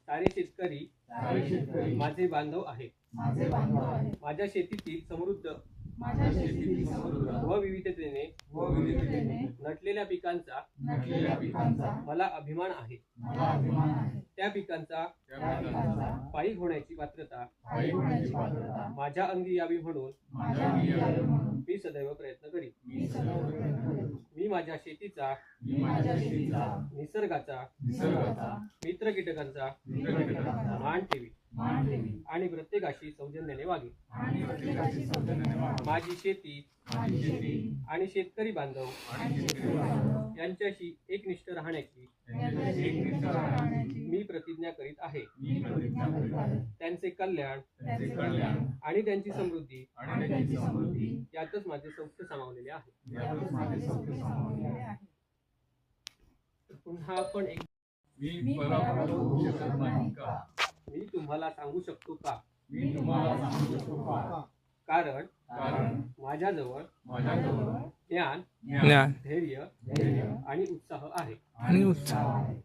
सारे शेतकरी सारे शेतकरी. माझे बांधव आहेत. माझे बांधव आहेत. माझ्या शेतीतील समृद्ध माझ्या शेतीतील समृद्ध व विविधतेने व विविधतेने नटलेल्या पिकांचा नटलेल्या पिकांचा मला अभिमान आहे. मला अभिमान आहे. त्या पिकांचा पायी होण्याची पात्रता. माझ्या अंगी यावी म्हणून मी सदैव प्रयत्न करीन. मी माझ्या शेतीचा निसर्गाचा मित्र कीटकांचा मान ठेवी आणि प्रत्येकाशी सौजन्याने वागे आणि प्रत्येकाची सौजन्याने वागेन. माझी शेती माझी शेती आणि शेतकरी बांधव आणि शेतकरी बांधव यांच्याशी एकनिष्ठ राहण्याची यांच्याशी एकनिष्ठ राहण्याची मी प्रतिज्ञा करीत आहे. त्यांचे कल्याण आणि त्यांची समृद्धी आणि त्यांची समृद्धी यातच माझे सौख्य सामावलेले आहे. पुन्हा आपण एक मी तुम्हाला सांगू शकतो का? मी तुम्हाला सांगू शकतो का? कारण कारण माझ्याजवळ माझ्याजवळ ज्ञान ज्ञान धैर्य धैर्य आणि उत्साह आहे. आणि उत्साह आहे.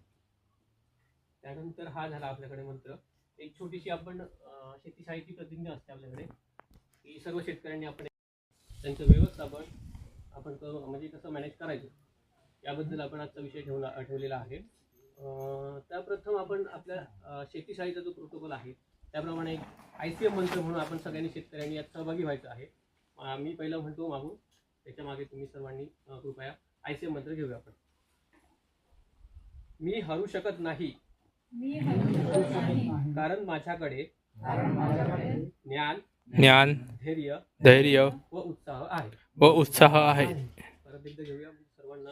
त्यानंतर हा झाला आपल्याकडे मंत्र. एक छोटीशी आपण शेतीशाहीची प्रतिज्ञा असते आपल्याकडे. की सर्व शेतकऱ्यांनी आपण त्यांचं व्यवस्थापन आपण करू म्हणजे कसं मॅनेज करायचं याबद्दल आपण आजचा विषय ठेवला ठेवलेला आहे. त्या प्रथम आपण आपल्या शेतीशाहीचा जो प्रोटोकॉल आहे त्याप्रमाणे एक आय सी एम मंत्र म्हणून आपण सगळ्यांनी शेतकऱ्यांनी यात सहभागी व्हायचं आहे. मी पहिलं म्हणतो मागून त्याच्यामागे तुम्ही सर्वांनी कृपया आय सी एम मंत्र घेऊया आपण. मी हरू शकत नाही मी नाही. कारण माझ्याकडे कारण माझ्याकडे ज्ञान ज्ञान धैर्य धैर्य व उत्साह आहे. व उत्साह आहे. परत एकदा घेऊया सर्वांना.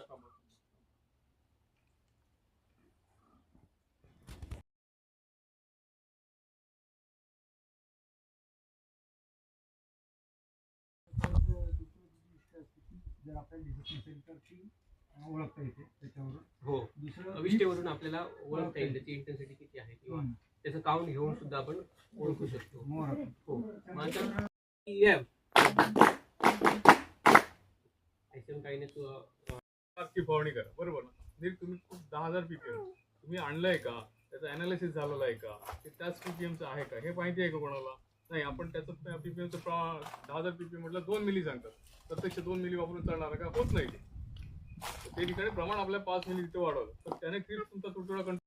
जर आपल्याला ती अं, ओळखता येते त्याच्यावरून. विष्टेवरून आपल्याला ओळखता येईल त्याची इंटेन्सिटी किती आहे किंवा. त्याचं काउंट घेऊन सुद्धा आपण ओळखू शकतो. हो. काही नाही तू की फवारणी करा. बरोबर ना? तुम्ही खूप दहा हजार पीपीएम तुम्ही आणलंय का? त्याचं अनालिसिस झालेलं आहे का? ते त्याच पीपीएमचं आहे का? हे माहिती आहे का कोणाला? नाही आपण त्याचं पीपीएमचं दहा हजार पीपीएम म्हटलं दोन मिली सांगतात. प्रत्यक्ष दोन मिली वापरून चालणार का? होत नाही ते. ते ठिकाणी प्रमाण आपल्या पाच मिनिट वाढवलं. तर त्याने क्रीप तुमचा तुटवडा कंट्रोल